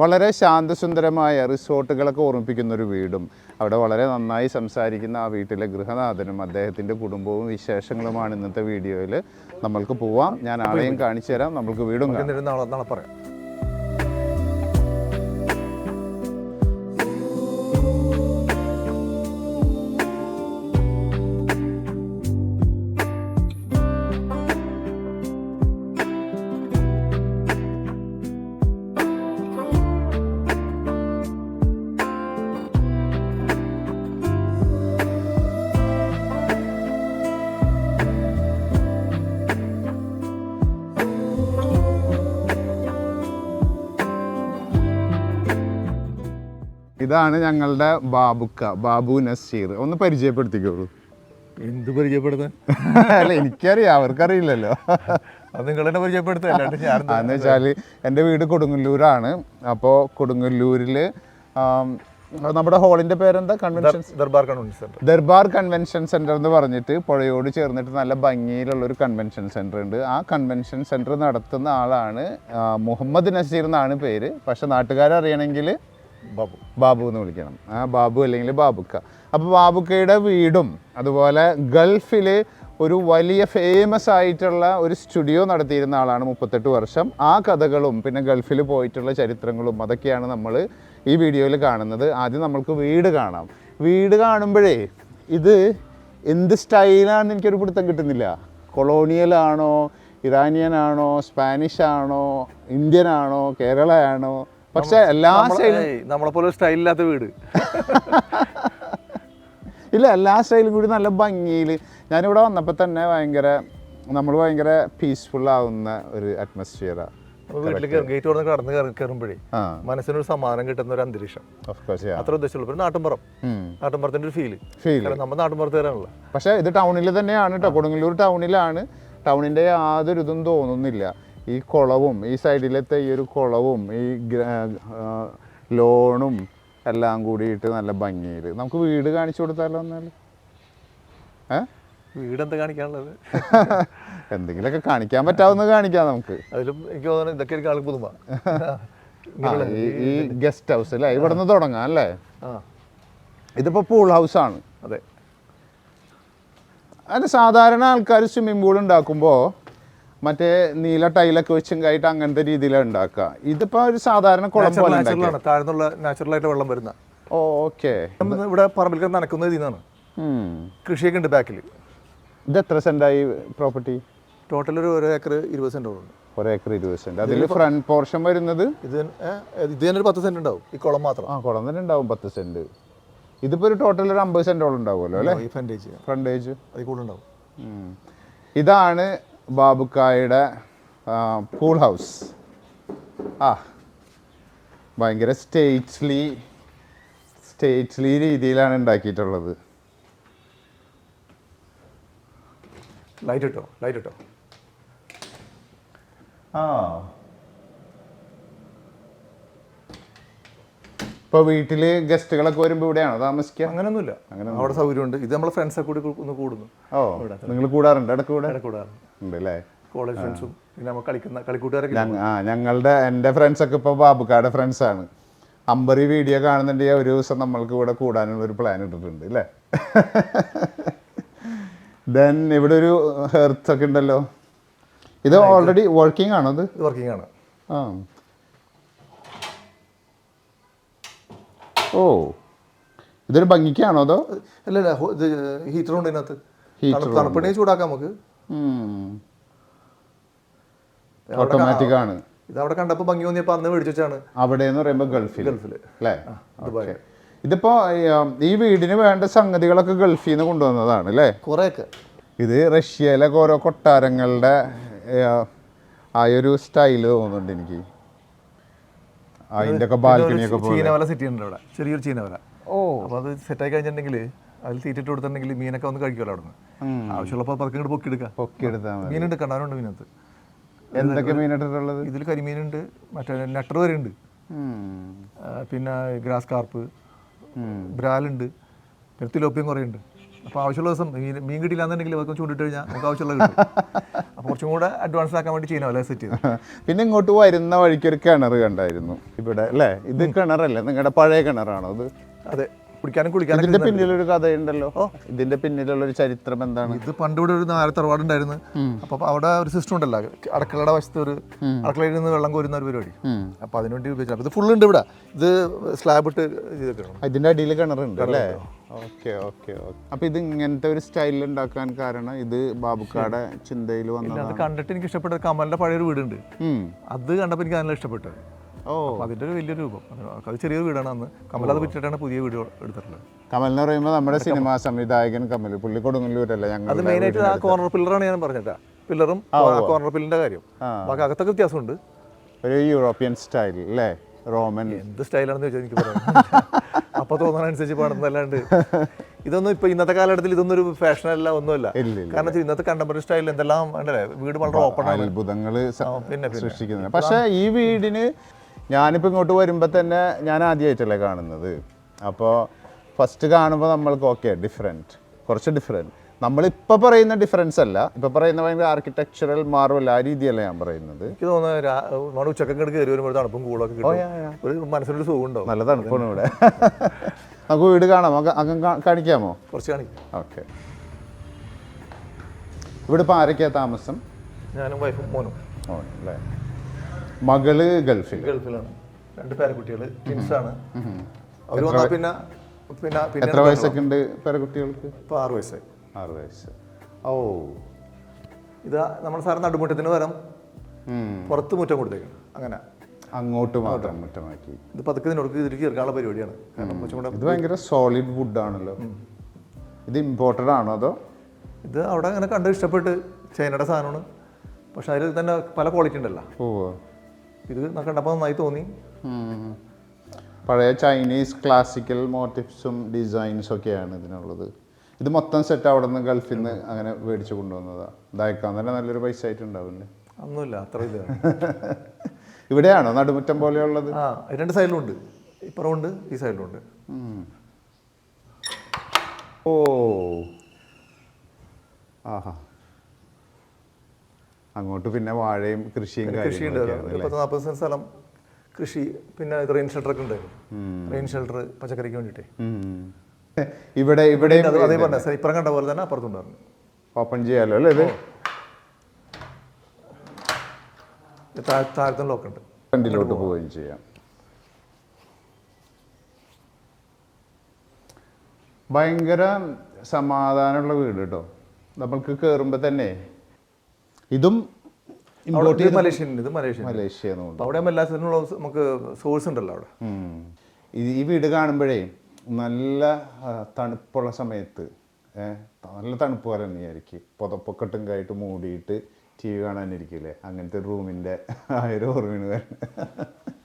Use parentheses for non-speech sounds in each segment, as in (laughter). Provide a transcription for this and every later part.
വളരെ ശാന്തസുന്ദരമായ റിസോർട്ടുകളൊക്കെ ഓർമ്മിപ്പിക്കുന്ന ഒരു വീടും. അവിടെ വളരെ നന്നായി സംസാരിക്കുന്ന ആ വീട്ടിലെ ഗൃഹനാഥനും അദ്ദേഹത്തിന്റെ കുടുംബവും വിശേഷങ്ങളുമാണ് ഇന്നത്തെ വീഡിയോയിൽ നമ്മൾക്ക് പോവാം. ഞാൻ ആളെയും കാണിച്ചു തരാം നമ്മൾക്ക് വീടും പറയാം. ഇതാണ് ഞങ്ങളുടെ ബാബുക്ക ബാബു നസീർ. ഒന്ന് പരിചയപ്പെടുത്തിക്കോളൂ. എന്ത് പരിചയപ്പെടുത്താൻ? അല്ല എനിക്കറിയാം അവർക്കറിയില്ലല്ലോ. അത് നിങ്ങൾ തന്നെ എന്ന് വെച്ചാൽ എന്റെ വീട് കൊടുങ്ങല്ലൂരാണ്. അപ്പോൾ കൊടുങ്ങല്ലൂരിൽ നമ്മുടെ ഹോളിന്റെ പേരെന്താ? Convention Darbar convention centre Darbar convention centre എന്ന് പറഞ്ഞിട്ട് പുഴയോട് ചേർന്നിട്ട് നല്ല ഭംഗിയിലുള്ള ഒരു കൺവെൻഷൻ സെന്റർ ഉണ്ട്. ആ കൺവെൻഷൻ സെന്റർ നടത്തുന്ന ആളാണ് മുഹമ്മദ് നസീർ എന്നാണ് പേര്. പക്ഷെ നാട്ടുകാരറിയണമെങ്കിൽ ബാബു ബാബു എന്ന് വിളിക്കണം. ആ ബാബു അല്ലെങ്കിൽ ബാബുക്ക. അപ്പോൾ ബാബുക്കയുടെ വീടും അതുപോലെ ഗൾഫിൽ ഒരു വലിയ ഫേമസ് ആയിട്ടുള്ള ഒരു സ്റ്റുഡിയോ നടത്തിയിരുന്ന ആളാണ് മുപ്പത്തെട്ട് വർഷം. ആ കഥകളും പിന്നെ ഗൾഫിൽ പോയിട്ടുള്ള ചരിത്രങ്ങളും അതൊക്കെയാണ് നമ്മൾ ഈ വീഡിയോയിൽ കാണുന്നത്. ആദ്യം നമ്മൾക്ക് വീട് കാണാം. വീട് കാണുമ്പോഴേ ഇത് എന്ത് സ്റ്റൈലാണെന്ന് എനിക്കൊരു പിടുത്തം കിട്ടുന്നില്ല. കൊളോണിയൽ ആണോ ഇറാനിയൻ ആണോ സ്പാനിഷ് ആണോ ഇന്ത്യൻ ആണോ കേരള ആണോ? പക്ഷെ എല്ലാ സ്റ്റൈലും നമ്മളെ പോലെ സ്റ്റൈലില്ലാത്ത വീട്. (laughs) ഇല്ല എല്ലാ സ്റ്റൈലും കൂടി നല്ല ഭംഗിയിൽ ഞാനിവിടെ വന്നപ്പോൾ തന്നെ ഭയങ്കര നമ്മൾ ഭയങ്കര പീസ്ഫുൾ ആവുന്ന ഒരു അറ്റ്മോസ്ഫിയറാണ് നമ്മൾ ഗേറ്റ് തുറന്ന് കടന്ന് കയറി- കയറുമ്പോഴേ മനസ്സിനൊരു സമാധാനം കിട്ടുന്ന ഒരു അന്തരീക്ഷം. അത്ര ഉദ്ദേശമുള്ളൂ ഒരു നാട്ടിൻപുറം നാട്ടിൻപുറത്തിന്റെ ഒരു ഫീൽ ഫീൽ കാരണം നമ്മൾ നാട്ടിൻപുറത്ത് വരാനുള്ള പക്ഷേ ഇത് ടൗണിൽ തന്നെയാണ് കേട്ടോ കൊടുങ്ങല്ലൂർ ടൗണിലാണ് ടൗണിന്റെ യാതൊരു ഇതും തോന്നുന്നില്ല. ഈ കുളവും ഈ സൈഡിലത്തെ ഈ ഒരു കുളവും ഈ ലോണും എല്ലാം കൂടിയിട്ട് നല്ല ഭംഗിയിൽ നമുക്ക് വീട് കാണിച്ചു കൊടുത്താലോ എന്നാൽ ഏ? വീട് എന്താ കാണിക്കാനുള്ളത്? (laughs) എന്തെങ്കിലുമൊക്കെ കാണിക്കാൻ പറ്റാവുന്ന കാണിക്കാം നമുക്ക്. അതിലും എനിക്ക് തോന്നുന്നു ഇതൊക്കെ ഒരു ആൾക്ക് പുതുമ. ഈ ഗസ്റ്റ് ഹൗസ് അല്ലേ? ഇവിടെ നിന്ന് തുടങ്ങാം അല്ലേ? ഇതിപ്പോ ഇതിപ്പോൾ പൂൾ ഹൗസ് ആണ്. അതെ. അതിന് സാധാരണ ആൾക്കാർ സ്വിമ്മിംഗ് പൂൾ ഉണ്ടാക്കുമ്പോൾ മറ്റേ നീല ടൈലൊക്കെ വെച്ചും കഴിഞ്ഞിട്ട് അങ്ങനത്തെ രീതിയിലാണ് ഉണ്ടാക്കുക. ഇതിപ്പോ ഒരു സാധാരണ കുളം പോലെ നാച്ചുറലാണ് താഴ്ന്നുള്ള നാച്ചുറൽ വെള്ളം വരുന്ന. ഓക്കെ. ഇവിടെ പറമ്പിൽ നനക്കുന്നത് ഇതിൽ നിന്നാണ്. കൃഷിയൊക്കെ ഉണ്ട് ബാക്കിൽ ഇത് എത്ര സെന്റായി പ്രോപ്പർട്ടി ടോട്ടൽ ഒരു ഒരു ഏക്കർ ഇരുപത് സെന്റ് ഉണ്ട് ഒരു ഏക്കർ ഇരുപത് സെന്റ് അതിൽ ഫ്രണ്ട് പോർഷൻ വരുന്നത്? ഇത് ഇത് തന്നെ ഒരു പത്ത് സെന്റ് ഉണ്ടാവും. ഈ കുളം മാത്രം. ആ കുളം തന്നെ ഉണ്ടാവും പത്ത് സെന്റ് ഇതിപ്പോൾ ഒരു ടോട്ടൽ ഒരു അമ്പത് സെന്റോളം ഉണ്ടാവുമല്ലോ അല്ലേ? ഫ്രണ്ടേജ് ഫ്രണ്ടേജ് അതിൽ ഉണ്ടാവും. ഇതാണ് ബാബുക്കായുടെ പൂൾ ഹൗസ് ആ ഭയങ്കര സ്റ്റേറ്റ്ലി സ്റ്റേറ്റ്ലി രീതിയിലാണ് ഉണ്ടാക്കിയിട്ടുള്ളത്. ലൈറ്റ് ഇട്ടോ? ലൈറ്റ് ഇട്ടോ? ആ. ഇപ്പോൾ വീട്ടിൽ ഗസ്റ്റുകളൊക്കെ വരുമ്പോൾ ഇവിടെയാണോ താമസിക്കുക അങ്ങനെയൊന്നുമില്ല അവിടെ സൗകര്യമുണ്ട്. ഇത് നമ്മളെ ഫ്രണ്ട്സൊക്കെ കൂടി ഒന്ന് കൂടുന്നു. ഓ നിങ്ങൾ കൂടാറുണ്ട്? ഇടയ്ക്ക് കൂടെ? ഇടയ്ക്ക് കൂടാറുണ്ട്. ഉണ്ട് അല്ലേ കോളേജ് ഫ്രണ്ട്സും പിന്നെ നമ്മൾ കളിക്കുന്ന കളിക്കൂട്ടുകാരൊക്കെ ആ ഞങ്ങളുടെ എന്റെ ഫ്രണ്ട്സൊക്കെ ഇപ്പോൾ ബാബുക്കാരുടെ ഫ്രണ്ട്സാണ് അമ്പറി വീഡിയോ കാണുന്നുണ്ടെങ്കിൽ ഒരു ദിവസം നമ്മൾക്ക് ഇവിടെ കൂടാനുള്ള ഒരു പ്ലാൻ ഇട്ടിട്ടുണ്ട് അല്ലേ ദെൻ (laughs) ഇവിടെ ഒരു ഹെർത്ത് ഒക്കെ ഉണ്ടല്ലോ. ഇത് ഓൾറെഡി വർക്കിംഗ് ആണോ ഇത്? വർക്കിംഗ് ആണ്. ആ. ഓ. ഇതൊരു ഭംഗിക്കാണോ അതോ? അല്ല ഹീറ്റർ ഉണ്ട് ഇതിനകത്ത്. തണുപ്പിനെ ചൂടാക്കാം നമുക്ക്. ഓട്ടോമാറ്റിക് ആണ്. ഇത് അവിടെ കണ്ടപ്പോൾ ഭംഗി തോന്നിയപ്പോൾ അന്ന് മേടിച്ചു വെച്ചാണ് അവിടെ എന്ന് പറയുമ്പോൾ ഗൾഫിൽ ഗൾഫിൽ അല്ലേ ദുബായ് ഇതിപ്പോ ഈ, വീടിന് വേണ്ട സംഗതികളൊക്കെ ഗൾഫിൽ നിന്ന് കൊണ്ടുവന്നതാണ് അല്ലേ? കുറേയൊക്കെ. ഇത് റഷ്യയിലെ ഓരോ കൊട്ടാരങ്ങളുടെ ആയൊരു ആ ഒരു സ്റ്റൈൽ തോന്നുന്നുണ്ട് എനിക്ക്. അതിന്റെ ഒക്കെ ബാൽക്കണിയൊക്കെ ചീനവല സെറ്റ് ചെയ്യുന്നുണ്ട് അവിടെ ചെറിയൊരു ചീനവല. ഓ. അപ്പോൾ അത് സെറ്റായി കഴിഞ്ഞിട്ടുണ്ടെങ്കിൽ അതിൽ തീറ്റിട്ട് കൊടുത്തിട്ടുണ്ടെങ്കിൽ മീനൊക്കെ ഒന്ന് കഴിക്കുമല്ലോ അവിടെ നിന്ന് ആവശ്യമുള്ളപ്പോൾ പതുക്കെ ഇങ്ങോട്ട് പൊക്കിയെടുക്കാം. പൊക്കിയെടുത്താൽ മതി. മീനുണ്ട് കണ്ണാനുണ്ട് മീനകത്ത്. എന്തൊക്കെ മീനിട്ടിട്ടുള്ളത്? ഇതിൽ കരിമീനുണ്ട് മറ്റേ നെട്ടർ വരെ ഉണ്ട്. പിന്നെ ഗ്രാസ് കാർപ്പ് ബ്രാലുണ്ട് പിന്നെ തിലോപ്പിയും കുറേ ഉണ്ട്. അപ്പോൾ ആവശ്യമുള്ള ദിവസം മീൻ മീൻ കിട്ടില്ല എന്നുണ്ടെങ്കിൽ അവർക്ക് ചൂണ്ടിട്ട് കഴിഞ്ഞാൽ നമുക്ക് ആവശ്യമുള്ള കിട്ടും. അപ്പോൾ കുറച്ചും കൂടെ അഡ്വാൻസ് ആക്കാൻ വേണ്ടി ചെയ്യണം അല്ലേ സെറ്റ് ചെയ്തു. (laughs) പിന്നെ ഇങ്ങോട്ട് വരുന്ന വഴിക്ക് ഒരു കിണർ കണ്ടായിരുന്നു. ഇവിടെ അല്ലേ? ഇത് കിണറല്ലേ? നിങ്ങളുടെ പഴയ കിണറാണോ അത്? അതെ. കുടിക്കാനും കുളിക്കാനും ഇതിന്റെ പിന്നിലൊരു കഥയുണ്ടല്ലോ. ഇതിന്റെ പിന്നിലുള്ള ഒരു ചരിത്രം എന്താണ്? ഇത് പണ്ട് ഇവിടെ ഒരു നാല് തറവാടുണ്ടായിരുന്നു. അപ്പൊ അവിടെ ഒരു സിസ്റ്റം ഉണ്ടല്ലോ. അടക്കളയുടെ വശത്ത് ഒരു അടക്കളയിൽ നിന്ന് വെള്ളം കോരുന്ന ഒരു പരിപാടി. അപ്പൊ അതിനുവേണ്ടി ഉപയോഗിച്ചു ഇത് ഫുൾ ഉണ്ട് ഇവിടെ. ഇത് സ്ലാബ് ഇട്ട് ഇതിന്റെ അടിയിൽ കിണറുണ്ട് അല്ലേ? Okay okay okay. അപ്പൊ ഇത് ഇങ്ങനത്തെ ഒരു സ്റ്റൈലിൽ ഉണ്ടാക്കാൻ കാരണം ഇത് ബാബുക്കാടെ ചിന്തയിൽ വന്നത് കണ്ടിട്ട് എനിക്ക് ഇഷ്ടപ്പെട്ട കമലിന്റെ പഴയൊരു വീടുണ്ട്. അത് കണ്ടപ്പോൾ എനിക്ക് നല്ല ഇഷ്ടപ്പെട്ടത് ഓ. അതിന്റെ ഒരു വലിയൊരു രൂപം. അത് ചെറിയൊരു വീടാണ് അന്ന്. കമൽ അത് വിറ്റിട്ടാണ് പുതിയ വീട് എടുത്തിട്ടുള്ളത്. കമൽ എന്ന് പറയുമ്പോൾ നമ്മുടെ സിനിമാ സംവിധായകൻ കമൽ പുള്ളി കൊടുങ്ങല്ലൂരല്ലേ ഞങ്ങൾ അത് മെയിനായിട്ട് ആ കോർണർ പില്ലറാണ് ഞാൻ പറഞ്ഞത് പില്ലറും കോർണർ പില്ലറിന്റെ കാര്യം. ബാക്കി അകത്തൊക്കെ വ്യത്യാസമുണ്ട്. ഒരു യൂറോപ്യൻ സ്റ്റൈൽ അല്ലേ റോമൻ എന്ത് സ്റ്റൈലാണെന്ന് ചോദിച്ചാൽ എനിക്ക് പറയാം (laughs) അപ്പൊ തോന്നുന്നതനുസരിച്ച് പാടുന്നതല്ലാണ്ട്. ഇതൊന്നും ഇപ്പൊ ഇന്നത്തെ കാലഘട്ടത്തിൽ ഇതൊന്നും ഒരു ഫാഷൻ അല്ല ഒന്നുമല്ല. കാരണം ഇന്നത്തെ കണ്ടംപററി സ്റ്റൈലിൽ എന്തെല്ലാം വീട് വളരെ ഓപ്പൺ ആണ്. അത്ഭുതങ്ങൾ സൃഷ്ടിക്കുന്നത് പക്ഷേ ഈ വീടിന് ഞാനിപ്പോൾ ഇങ്ങോട്ട് വരുമ്പോൾ തന്നെ ഞാൻ ആദ്യമായിട്ടല്ലേ കാണുന്നത്. അപ്പോൾ ഫസ്റ്റ് കാണുമ്പോൾ നമ്മൾക്ക് ഓക്കെ ഡിഫറെന്റ് കുറച്ച് ഡിഫറെന്റ് നമ്മളിപ്പോൾ പറയുന്ന ഡിഫറൻസ് അല്ല. ഇപ്പോൾ പറയുന്ന ഭയങ്കര ആർക്കിടെക്ചറൽ മാർവൽ ആ രീതിയല്ല ഞാൻ പറയുന്നത്. എനിക്ക് തോന്നുന്നു ഇങ്ങോട്ട് കയറി വരുമ്പോൾ തണുപ്പും കൂളൊക്കെ കിട്ടും. ഒരു മനസ്സിനൊരു സുഖം നല്ല തണുപ്പാണ് ഇവിടെ. (laughs) നമുക്ക് വീട് കാണാം. നമുക്ക് അങ്ങ് കാണിക്കാമോ? കുറച്ച് കാണിക്കാം. ഓക്കെ ഇവിടെ ഇപ്പോൾ ആരൊക്കെയാണ് താമസം? ഞാനും വൈഫും മോനും. ഓ അല്ലേ? മകൾ ഗൾഫിൽ ഗൾഫിലാണ്. രണ്ട് പേരക്കുട്ടികൾ ട്വിൻസ് ആണ്. അവർ വന്നാൽ പിന്നെ പിന്നെ പിന്നെ എത്ര വയസ്സൊക്കെ ഉണ്ട് പേരക്കുട്ടികൾക്ക്? ഇപ്പൊ ആറ് വയസ്സായി. ആറ് വയസ്സ്. ഓ ഇതാ നമ്മൾ സാറിന് നടുമുറ്റത്തിന് പകരം. പുറത്ത് മുറ്റം കൊടുത്തേക്കണം. അങ്ങനെ. അങ്ങോട്ട് മാത്രം മുറ്റമാക്കി. ഇത് പതുക്കെ ഇതിനോട് ഇതിലേക്ക് ചേർക്കാനുള്ള പരിപാടിയാണ്. ഇത് ഭയങ്കര സോളിഡ് വുഡ് ആണല്ലോ. ഇത് ഇമ്പോർട്ടഡ് ആണോ അതോ? ഇത് അവിടെ അങ്ങനെ കണ്ട് ഇഷ്ടപ്പെട്ട് ചൈനയുടെ സാധനമാണ്. പക്ഷെ അതിൽ തന്നെ പല ക്വാളിറ്റി ഉണ്ടല്ലോ. ഓ ഇത് കണ്ടപ്പോൾ നന്നായി തോന്നി. പഴയ ചൈനീസ് ക്ലാസിക്കൽ മോട്ടീവ്സും ഡിസൈൻസും ഒക്കെയാണ് ഇതിനുള്ളത്. ഇത് മൊത്തം സെറ്റ് അവിടെ നിന്ന് ഗൾഫിൽ നിന്ന് അങ്ങനെ മേടിച്ചു കൊണ്ടുവന്നതാണ് ഇതാക്കാൻ തന്നെ നല്ലൊരു പൈസ ആയിട്ടുണ്ടാവില്ലേ? ഒന്നുമില്ല അത്ര ഇത്. (laughs) ഇവിടെയാണോ നടുമുറ്റം പോലെയുള്ളത്? ആ രണ്ട് സൈഡിലും ഉണ്ട്. ഇപ്പുറം ഉണ്ട് ഈ സൈഡിലും ഉണ്ട്. ഓ. ആഹാ. അങ്ങോട്ട് പിന്നെ വാഴയും കൃഷിയും കൃഷിയുണ്ട് പത്ത് നാൽപ്പത് സെന്റ് സ്ഥലം കൃഷി. പിന്നെ റെയിൻ ഷെൽട്ടർ ഒക്കെ ഉണ്ടായിരുന്നു റെയിൻ ഷെൽട്ടർ പച്ചക്കറിക്ക് വേണ്ടിയിട്ട്. ഇവിടെ ഇവിടെ അത് പറഞ്ഞ ഇപ്പുറം കണ്ട പോലെ തന്നെ അപ്പുറത്തുണ്ടായിരുന്നു ഓപ്പൺ ചെയ്യാലോ അല്ലേ ഇത്? താഴത്തും ലോക്ക് ഉണ്ട്. ഫ്രണ്ടിലോട്ട് പോവുകയും ചെയ്യാം. ഭയങ്കര സമാധാനമുള്ള വീട് കേട്ടോ. നമ്മൾക്ക് കയറുമ്പോൾ തന്നെ ഇതും ഇമ്പോർട്ട് മലേഷ്യൻ ഇത് മലേഷ്യ മലേഷ്യ അവിടെ എല്ലാത്തിനുള്ള നമുക്ക് സോഴ്സ് ഉണ്ടല്ലോ അവിടെ. ഈ- വീട് കാണുമ്പോഴേ നല്ല തണുപ്പുള്ള സമയത്ത് നല്ല തണുപ്പ് പോലെ തന്നെയായിരിക്കും. പുതപ്പൊക്കെട്ടും ആയിട്ട് മൂടിയിട്ട് ടി വി കാണാനിരിക്കില്ലേ? അങ്ങനത്തെ റൂമിന്റെ ആ ഒരു ഓർമ്മയാണ് വരുന്നത്.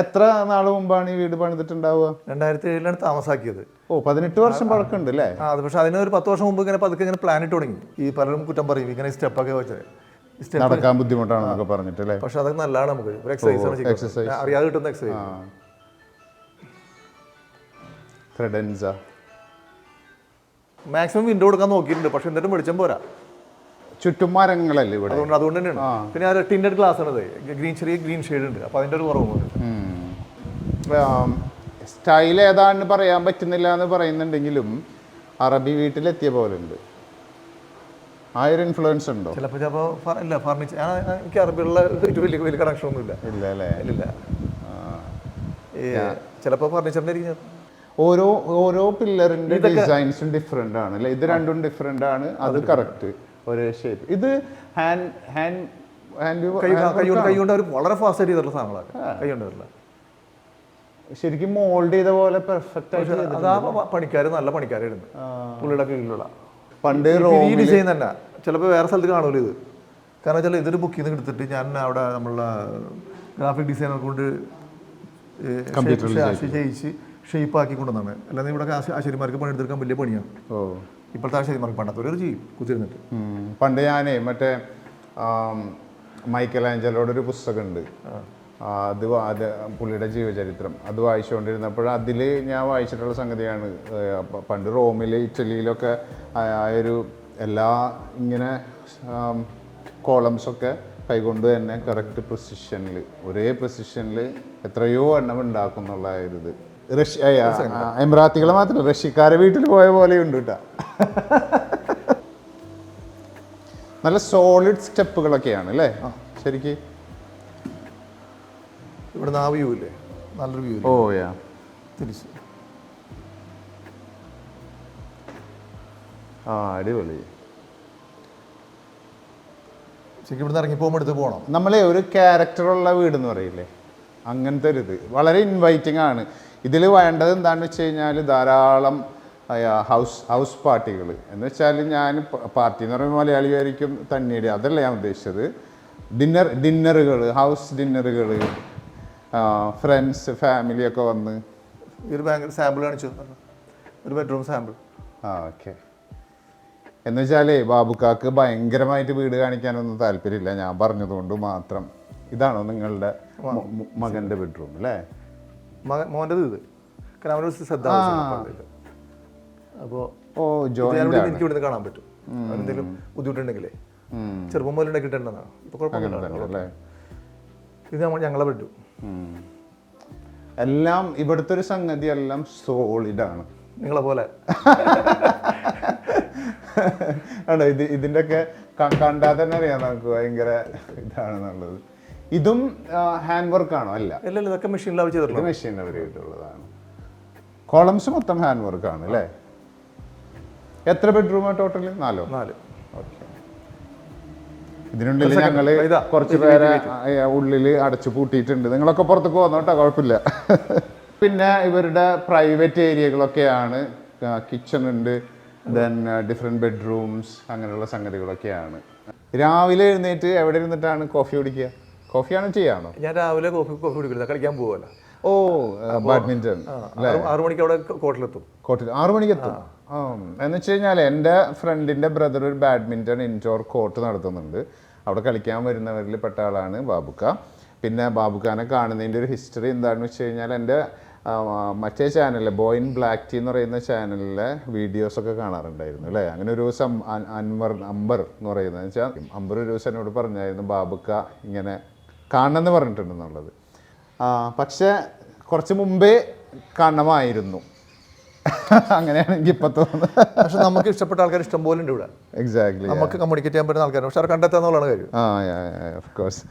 എത്ര നാൾ മുമ്പാണ് ഈ വീട് പണിതിട്ടുണ്ടാവുക? രണ്ടായിരത്തി ഏഴിലാണ് താമസാക്കിയത്. ഓ പതിനെട്ട് വർഷം പഴക്കമുണ്ട് അല്ലേ ആ അത് പക്ഷെ അതിന് ഒരു പത്ത് വർഷം മുമ്പ് ഇങ്ങനെ പതുക്കെ ഇങ്ങനെ പ്ലാൻ ഇട്ട് തുടങ്ങി. ഈ പലരും കുറ്റം പറയും ഇങ്ങനെ സ്റ്റെപ്പൊക്കെ വെച്ചത് നടക്കാൻ ബുദ്ധിമുട്ടാണെന്നൊക്കെ പറഞ്ഞിട്ട് അല്ലേ പക്ഷെ അതൊക്കെ നല്ലതാണ് നമുക്ക്. ഒരു എക്സസൈസ് ആണ് അറിയാതെ കിട്ടുന്ന എക്സസൈസ് ക്രെഡൻസ മാക്സിമം വിൻഡോ കൊടുക്കാൻ നോക്കിയിട്ടുണ്ട് പക്ഷെ എന്നിട്ടും വെളിച്ചം പോരാ. ചുറ്റും മരങ്ങളല്ലേ ഇവിടെ? അതുകൊണ്ട് അതുകൊണ്ട് തന്നെയാണ്. പിന്നെ ആ ടിൻഡഡ് ഗ്ലാസ് ആണ് ഗ്രീൻ ചെറിയ ഗ്രീൻ ഷെയ്ഡ് ഉണ്ട്. അപ്പോൾ അതിന്റെ ഒരു കുറവുണ്ട്. സ്റ്റൈൽ ഏതാണെന്ന് പറയാൻ പറ്റുന്നില്ല എന്ന് പറയുന്നുണ്ടെങ്കിലും അറബി വീട്ടിലെത്തിയ പോലെ ഉണ്ട്. ആ ഒരു ഇൻഫ്ലുവൻസ് ഉണ്ടോ? ചിലപ്പോൾ ചിലപ്പോൾ ഇല്ല ഫർണിച്ചർ എനിക്ക് അറബിയുള്ള വലിയ വലിയ കണക്ഷൻ ഒന്നുമില്ല. ഇല്ല അല്ലേ? ഇല്ല. ചിലപ്പോൾ ഫർണിച്ചറിന്റെ ഓരോ ഓരോ പില്ലറിന്റെ ഡിസൈൻസും ഡിഫറെന്റ് ആണ് അല്ലെ? ഇത് രണ്ടും ഡിഫറെന്റ് ആണ്. അത് കറക്റ്റ് ഒരേ ഷേപ്പ് ഇത് ഹാൻഡ് ഹാൻഡ് ഹാൻഡ് കൈ കൊണ്ട് അവർ വളരെ ഫാസ്റ്റ് ആയിട്ട് ചെയ്തിട്ടുള്ള സാധനങ്ങളാണ്. കൈ കൊണ്ട് വരില്ല ശരിക്കും മോൾഡ് ചെയ്ത പോലെ പെർഫെക്റ്റ് ആയിട്ട് അതാ പണിക്കാർ നല്ല പണിക്കാരായിരുന്നു പുള്ളിയുടെ കീഴിലുള്ള. പണ്ട് ഈ ഡിസൈൻ തന്നെ. ചിലപ്പോൾ വേറെ സ്ഥലത്ത് കാണൂല ഇത്. കാരണം വെച്ചാൽ ഇതൊരു ബുക്കിൽ നിന്ന് എടുത്തിട്ട് ഞാൻ അവിടെ നമ്മളെ ഗ്രാഫിക് ഡിസൈനർ കൊണ്ട് ചെയ്യിച്ച് ഷേപ്പ് ആക്കി കൊണ്ടുവന്നാണ്. അല്ലാതെ ഇവിടെ ആശ- ആശാരിമാർക്ക് പണിയെടുത്തെടുക്കാൻ വലിയ പണിയാണ് ഓ. ഇപ്പോഴത്തെ ആശാരിമാർക്ക് പണ്ടത്തൊരു ചെയ്യും കുത്തിരുന്നിട്ട്. പണ്ട് ഞാനേ മറ്റേ മൈക്കൽ ആഞ്ചലോടെ ഒരു പുസ്തകമുണ്ട് അത് അത് പുള്ളിയുടെ ജീവചരിത്രം. അത് വായിച്ചുകൊണ്ടിരുന്നപ്പോൾ അതിൽ ഞാൻ വായിച്ചിട്ടുള്ള സംഗതിയാണ്. പണ്ട് റോമിൽ ഇറ്റലിയിലൊക്കെ ആ- ആ ഒരു എല്ലാ ഇങ്ങനെ കോളംസൊക്കെ കൈകൊണ്ട് തന്നെ കറക്റ്റ് പ്രൊസിഷനിൽ ഒരേ പ്രൊസിഷനിൽ എത്രയോ എണ്ണം ഉണ്ടാക്കും എന്നുള്ള ആ ഒരു ഇത് റഷ്യ എമിറാത്തികളെ മാത്രം റഷ്യക്കാരെ വീട്ടിൽ പോയ പോലെ ഉണ്ട് കേട്ടോ (laughs) നല്ല സോളിഡ് സ്റ്റെപ്പുകളൊക്കെയാണ് അല്ലേ? ശരിക്ക് ഇവിടുന്ന് ആ വ്യൂ ഇല്ലേ? നല്ലൊരു വ്യൂ ഓ യാ തിരിച്ച്. ആ അടിപൊളി. ശരിക്കും ഇവിടുന്ന് ഇറങ്ങി പോകുമ്പോൾ എടുത്ത് പോകണം നമ്മളെ ഒരു ക്യാരക്ടറുള്ള വീട് എന്ന് പറയില്ലേ? അങ്ങനത്തെ ഒരു ഇത്. വളരെ ഇൻവൈറ്റിംഗ് ആണ്. ഇതിൽ വേണ്ടത് എന്താണെന്ന് വെച്ച് കഴിഞ്ഞാൽ ധാരാളം ഹൗസ് ഹൗസ് പാർട്ടികൾ എന്ന് വെച്ചാൽ ഞാൻ പാർട്ടി എന്ന് പറയുമ്പോൾ മലയാളിയായിരിക്കും തന്നെയുടെ. അതല്ല ഞാൻ ഉദ്ദേശിച്ചത്. ഡിന്നർ ഡിന്നറുകൾ ഹൗസ് ഡിന്നറുകൾ ഫ്രണ്ട്സ് ഫാമിലി ഒക്കെ വന്ന്. ഈ ഒരു ഭയങ്കര സാമ്പിൾ കാണിച്ചു? ഒരു ബെഡ്റൂം സാമ്പിൾ ആ ഓക്കെ എന്ന് വെച്ചാലേ ബാബുക്കാക്ക് ഭയങ്കരമായിട്ട് വീട് കാണിക്കാനൊന്നും താല്പര്യമില്ല. ഞാൻ പറഞ്ഞതുകൊണ്ട് മാത്രം. ഇതാണോ നിങ്ങളുടെ മ- മ- മകന്റെ ബെഡ്റൂം അല്ലേ? മകൻ മോന്റെ ഇത് കാരണം അവനൊരു ശ്രദ്ധ അപ്പോൾ ഓ ജോയിൻ എനിക്ക് ഇവിടുന്ന് കാണാൻ പറ്റും. എന്തെങ്കിലും ബുദ്ധിമുട്ടുണ്ടെങ്കിലേ. ചെറുപ്പം പോലെ ഉണ്ടാക്കിയിട്ടുണ്ടെന്നാണ് ഇപ്പോൾ കുഴപ്പമില്ല ഇത് ഞങ്ങളെ ബെഡ്റൂം. എല്ലാം ഇവിടുത്തെ ഒരു സംഗതി എല്ലാം സോളിഡ് ആണ്. നിങ്ങളെ പോലെ. ആണോ ഇത് ഇതിന്റെ ഒക്കെ കണ്ടാൽ തന്നെ അറിയാം നമുക്ക് ഭയങ്കര ഇതാണെന്നുള്ളത്. ഇതും ഹാൻഡ് വർക്ക് ആണോ? അല്ല. ഇല്ല ഇതൊക്കെ മെഷീനിലാവ് ഇത് ചെയ്തിട്ടുള്ളത് മെഷീൻ ചെയ്തിട്ടുള്ളതാണ് കോളംസ് മൊത്തം ഹാൻഡ് വർക്ക് ആണ് അല്ലേ? എത്ര ബെഡ്റൂമാണ് ടോട്ടലി നാലോ? നാല്. ഇതിനുള്ളിൽ ഞങ്ങൾ കുറച്ച് പേരെ ഉള്ളിൽ അടച്ചു പൂട്ടിയിട്ടുണ്ട്. നിങ്ങളൊക്കെ പുറത്തേക്ക് കേട്ടോ കുഴപ്പമില്ല. (laughs) പിന്നെ ഇവരുടെ പ്രൈവറ്റ് ഏരിയകളൊക്കെയാണ് കിച്ചൺ ഉണ്ട് ദെൻ ഡിഫറെന്റ് ബെഡ്റൂംസ് അങ്ങനെയുള്ള സംഗതികളൊക്കെയാണ്. രാവിലെ എഴുന്നേറ്റ് എവിടെ ഇരുന്നിട്ടാണ് കോഫി കുടിക്കുക? കോഫിയാണ് ചെയ്യാണോ ഞാൻ രാവിലെ കോഫി കോഫി കുടിക്കില്ല കളിക്കാൻ പോവല്ല. ഓ ബാഡ്മിന്റൺ ആറു മണിക്ക് അവിടെ കോട്ടിലെത്തും കോട്ടിൽ ആറു മണിക്ക് എത്തും എന്ന് വെച്ച് കഴിഞ്ഞാൽ എന്റെ ഫ്രണ്ടിന്റെ ബ്രദർ ഒരു ബാഡ്മിന്റൺ ഇൻഡോർ കോർട്ട് നടത്തുന്നുണ്ട്. അവിടെ കളിക്കാൻ വരുന്നവരിൽ പെട്ട ആളാണ് ബാബുക്ക. പിന്നെ ബാബുക്കാനെ കാണുന്നതിന്റെ ഒരു ഹിസ്റ്ററി എന്താണെന്ന് വെച്ച് കഴിഞ്ഞാൽ എന്റെ മറ്റേ ചാനലിൽ ബോയിൻ ബ്ലാക്ക് ടീ എന്ന് പറയുന്ന ചാനലിലെ വീഡിയോസൊക്കെ കാണാറുണ്ടായിരുന്നു അല്ലേ? അങ്ങനെ ഒരു ദിവസം അൻവർ അംബർ എന്ന് പറയുന്നത് വെച്ചാൽ അംബർ ഒരു ദിവസം എന്നോട് പറഞ്ഞായിരുന്നു ബാബുക്ക ഇങ്ങനെ കാണണമെന്ന് പറഞ്ഞിട്ടുണ്ടെന്നുള്ളത്. പക്ഷേ കുറച്ച് മുമ്പേ കാണണമായിരുന്നു. (laughs) അങ്ങനെയാണ് എനിക്ക് ഇപ്പൊ തോന്നുന്നത്. പക്ഷെ നമുക്ക് ഇഷ്ടപ്പെട്ട ആൾക്കാർ ഇഷ്ടം പോലെ ഉണ്ട് ഇവിടെ. എക്സാക്ട്ലി നമുക്ക് കമ്മ്യൂണിക്കേറ്റ് ചെയ്യാൻ പറ്റുന്ന ആൾക്കാർ പക്ഷെ അവർ കണ്ടെത്താന്നുള്ളതാണ് കാര്യം. ആ ഓഫ് കോഴ്സ്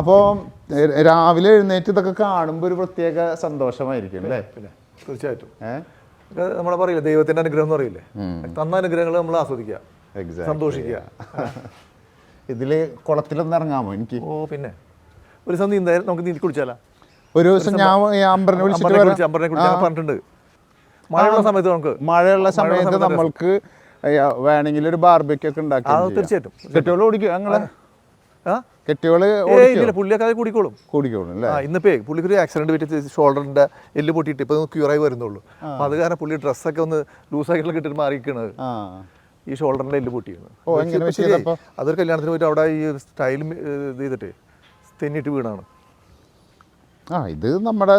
അപ്പോൾ രാവിലെ എഴുന്നേറ്റ് ഇതൊക്കെ കാണുമ്പോൾ ഒരു പ്രത്യേക സന്തോഷമായിരിക്കും അല്ലേ? പിന്നെ തീർച്ചയായിട്ടും. നമ്മളെ പറയില്ലേ ദൈവത്തിന്റെ അനുഗ്രഹം എന്ന് പറയില്ലേ? തന്ന അനുഗ്രഹങ്ങൾ നമ്മൾ ആസ്വദിക്കുക. എക്സാക്ട് സന്തോഷിക്കുക. ഇതിൽ കുളത്തിലൊന്നും ഇറങ്ങാമോ എനിക്ക്? ഓ പിന്നെ. ഒരു ദിവസം നീന്തായാലും നമുക്ക് നീന്തി കുടിച്ചാലോ ഒരു ദിവസം ഞാൻ അമ്പറിനെ വിളിച്ചിട്ട് അമ്പറിനെ വരാം കുടിച്ച് അമ്പറിനെ കുടിച്ച് ഞാൻ പറഞ്ഞിട്ടുണ്ട്. മഴയുള്ള സമയത്ത് നമുക്ക് മഴയുള്ള സമയത്ത് നമ്മൾക്ക് വേണമെങ്കിൽ ഒരു ബാർബിക്ക് ഒക്കെ ഉണ്ടാക്കി തീർച്ചയായിട്ടും. കെട്ടിയോൾ ഓടിക്കും ഞങ്ങൾ? കെട്ടിയോൾ ഇല്ല പുള്ളിയൊക്കെ അത് കുടിക്കോളും. കൂടിക്കോളും അല്ലേ? ഇന്നിപ്പേ പുള്ളിക്ക് ഒരു ആക്സിഡന്റ് പറ്റി ഷോൾഡറിന്റെ എല്ല് പൊട്ടിയിട്ട് ഇപ്പൊ ക്യൂറായി വരുന്നുള്ളൂ. അപ്പൊ അത് കാരണം പുള്ളി ഡ്രസ്സൊക്കെ ഒന്ന് ലൂസായിട്ടുള്ള കിട്ടിട്ട് മാറിയിരിക്കണത് ഈ ഷോൾഡറിന്റെ എല്ല് പൊട്ടിയാണ്? അതൊരു കല്യാണത്തിന് പോയിട്ട് അവിടെ ഈ സ്റ്റൈൽ ഇത് ചെയ്തിട്ട് തെന്നിട്ട് വീണാണ് ആ ഇത് നമ്മുടെ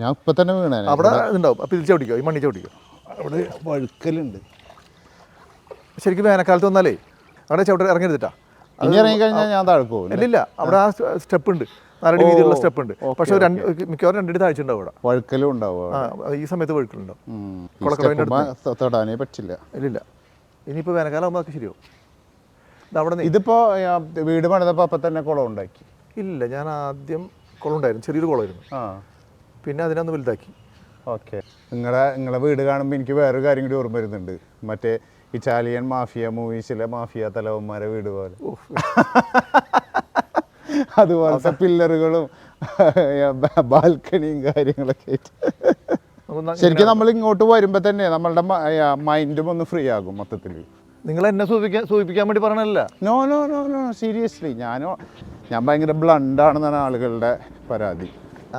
ഞാൻ ഇപ്പൊ തന്നെ വീണേ. അവിടെ ഇതുണ്ടാവും അപ്പൊ ഇതിൽ ചവിട്ടിക്കോ? ഈ മണ്ണി ചവിട്ടിക്കോ? അവിടെ വഴുക്കലുണ്ട്. ശരിക്കും വേനൽക്കാലത്ത് വന്നാലേ അവിടെ ചവിട്ടി ഇറങ്ങിയെടുത്തിട്ടാ ഇനി ഇറങ്ങി കഴിഞ്ഞാൽ ഞാൻ താഴ്ക്കോ ഇല്ലില്ല ഇല്ല ഇല്ല അവിടെ ആ സ്റ്റെപ്പ് ഉണ്ട് നാലടി വീതിയുള്ള സ്റ്റെപ്പ് ഉണ്ട് പക്ഷെ ഒരു രണ്ട് മിക്കവാറും രണ്ടടി താഴ്ച ഉണ്ടാവും അവിടെ. വഴുക്കലും ഉണ്ടാവും ആ ഈ സമയത്ത് വഴുക്കലുണ്ടാവും. തൊടാനേ പറ്റില്ല. ഇല്ലില്ല. ഇനിയിപ്പോൾ വേനൽക്കാലം ആകുമ്പോൾ ശരിയോ ശരിയാവും അവിടെ നിന്ന് ഇതിപ്പോ വീട് പണിതപ്പോ അപ്പൊ തന്നെ കുളം ഉണ്ടാക്കി. ഇല്ല ഞാൻ ആദ്യം കുളം ഉണ്ടായിരുന്നു ചെറിയൊരു കുളമായിരുന്നു പിന്നെ അതിനൊന്ന് വലുതാക്കി. ഓക്കെ. നിങ്ങളെ നിങ്ങളെ വീട് കാണുമ്പോൾ എനിക്ക് വേറൊരു കാര്യം കൂടി ഓർമ്മ വരുന്നുണ്ട്. മറ്റേ ഇറ്റാലിയൻ മാഫിയ മൂവീസിലെ മാഫിയ തലവന്മാരെ വീട് പോലെ. (laughs) അതുപോലത്തെ പില്ലറുകളും ബാൽക്കണിയും കാര്യങ്ങളൊക്കെ ശരിക്കും നമ്മൾ ഇങ്ങോട്ട് വരുമ്പോൾ തന്നെ നമ്മളുടെ മൈൻഡും ഒന്ന് ഫ്രീ ആകും മൊത്തത്തിൽ നിങ്ങൾ എന്നെ സൂചിപ്പിക്കാൻ സൂചിപ്പിക്കാൻ വേണ്ടി പറഞ്ഞല്ല no no no no seriously ഞാനോ ഞാൻ ഭയങ്കര ബ്ലണ്ടാണെന്നാണ് ആളുകളുടെ പരാതി.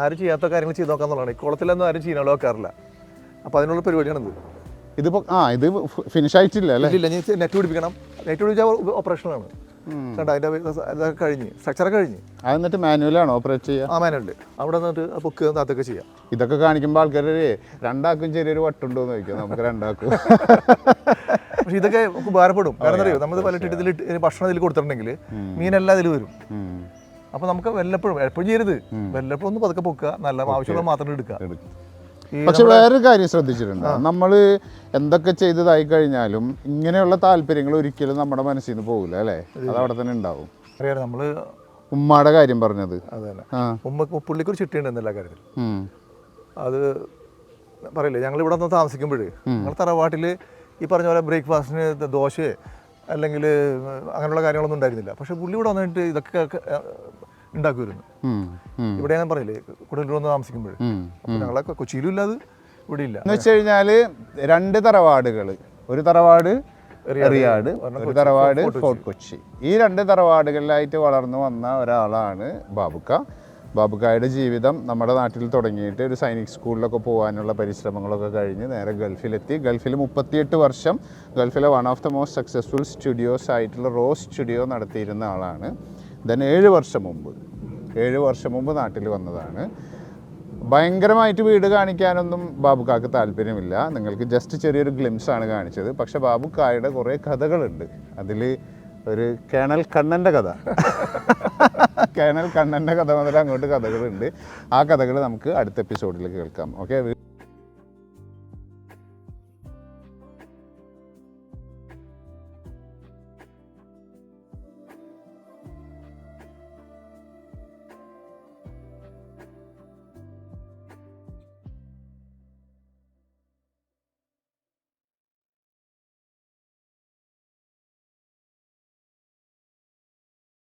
ആരും ചെയ്യാത്ത കാര്യങ്ങൾ ചെയ്ത് നോക്കാന്നുള്ളതാണ് ഈ കുളത്തിലൊന്നും ആരും ചെയ്യാനുള്ള വെക്കാറില്ല. അപ്പോൾ അതിനുള്ള പരിപാടിയാണിത്. ഇതിപ്പോ ആ ഇത് ഫിനിഷ് ആയിട്ടില്ല അല്ലേ? ഇല്ല നെറ്റ് പിടിപ്പിക്കണം. നെറ്റ് പിടിപ്പിച്ചാൽ ഓപ്പറേഷനാണ് കണ്ടോ അതിന്റെ ഇതൊക്കെ കഴിഞ്ഞ്. സ്ട്രക്ചറൊക്കെ കഴിഞ്ഞ്. അത് എന്നിട്ട് മാനുവലാണോ ഓപ്പറേറ്റ് ചെയ്യുക ആ അവിടെ നിന്നിട്ട് പൊക്ക് അതൊക്കെ ചെയ്യാം. ഇതൊക്കെ കാണിക്കുമ്പോൾ ആൾക്കാർ രണ്ടാക്കും ചെറിയൊരു വട്ടുണ്ടോ എന്ന് ചോദിക്കാം. നമുക്ക് രണ്ടാക്കും (laughs) പക്ഷെ ഇതൊക്കെ നമുക്ക് ഉപകാരപ്പെടും. കാരണം അറിയോ നമ്മൾ പല ഇതിൽ ഇട്ട് ഭക്ഷണം ഇതിൽ കൊടുത്തിട്ടുണ്ടെങ്കിൽ മീനെല്ലാം ഇതിൽ വരും. അപ്പൊ നമുക്ക് വല്ലപ്പോഴും എപ്പോഴും ചെയ്യരുത്. വല്ലപ്പോഴും ഒന്ന് പതുക്കെ പൊക്കുക. നല്ല ആവശ്യമുള്ള മാത്രം എടുക്കുക. പക്ഷെ വേറൊരു കാര്യം ശ്രദ്ധിച്ചിട്ടുണ്ട്? നമ്മൾ എന്തൊക്കെ ചെയ്തതായി കഴിഞ്ഞാലും ഇങ്ങനെയുള്ള താല്പര്യങ്ങൾ ഒരിക്കലും നമ്മുടെ മനസ്സിൽ നിന്ന് പോകില്ല അല്ലേ? അത്. അവിടെ തന്നെ ഉണ്ടാവും. അറിയാം നമ്മൾ ഉമ്മയുടെ കാര്യം പറഞ്ഞത്. ഉമ്മ പുള്ളിക്ക് ഒരു ചിട്ടിയുണ്ട് എല്ലാ കാര്യത്തിൽ. അത് പറയില്ലേ? ഞങ്ങൾ ഇവിടെ നിന്ന് താമസിക്കുമ്പോഴേ ഞങ്ങൾ തറവാട്ടിൽ ഈ പറഞ്ഞ പോലെ ബ്രേക്ക്ഫാസ്റ്റിന് ദോശ അല്ലെങ്കിൽ അങ്ങനെയുള്ള കാര്യങ്ങളൊന്നും ഉണ്ടായിരുന്നില്ല. പക്ഷെ പുള്ളി ഇവിടെ വന്നിട്ട് ഇതൊക്കെ ഉണ്ടാക്കുമായിരുന്നു. ഇവിടെ ഞാൻ പറഞ്ഞില്ലേ കുടുംബത്തിൽ വന്ന് താമസിക്കുമ്പോൾ. ഞങ്ങളൊക്കെ കൊച്ചിയിലും ഇല്ല അത് ഇവിടെ ഇല്ല എന്ന് വെച്ച് കഴിഞ്ഞാൽ രണ്ട് തറവാടുകൾ ഒരു തറവാട് റിയാട് ഒരു തറവാട് ഫോർട്ട് കൊച്ചി. ഈ രണ്ട് തറവാടുകളിലായിട്ട് വളർന്നു വന്ന ഒരാളാണ് ബാബുക്ക. ബാബുക്കായുടെ ജീവിതം നമ്മുടെ നാട്ടിൽ തുടങ്ങിയിട്ട് ഒരു സൈനിക് സ്കൂളിലൊക്കെ പോകാനുള്ള പരിശ്രമങ്ങളൊക്കെ കഴിഞ്ഞ് നേരെ ഗൾഫിലെത്തി. ഗൾഫിൽ മുപ്പത്തിയെട്ട് വർഷം ഗൾഫിലെ one of the most successful studios ആയിട്ടുള്ള റോ സ്റ്റുഡിയോ നടത്തിയിരുന്ന ആളാണ്. ദെൻ ഏഴ് വർഷം മുമ്പ് ഏഴ് വർഷം മുമ്പ് നാട്ടിൽ വന്നതാണ്. ഭയങ്കരമായിട്ട് വീട് കാണിക്കാനൊന്നും ബാബുക്കാക്ക് താല്പര്യമില്ല. നിങ്ങൾക്ക് ജസ്റ്റ് ചെറിയൊരു ഗ്ലിംസ് ആണ് കാണിച്ചത്. പക്ഷേ ബാബുക്കായുടെ കുറേ കഥകളുണ്ട്. അതിൽ ഒരു കേണൽ കണ്ണന്റെ കഥ. കേണൽ കണ്ണന്റെ കഥ മുതൽ അങ്ങോട്ട് കഥകളുണ്ട്. ആ കഥകൾ നമുക്ക് അടുത്ത എപ്പിസോഡിൽ കേൾക്കാം. ഓക്കെ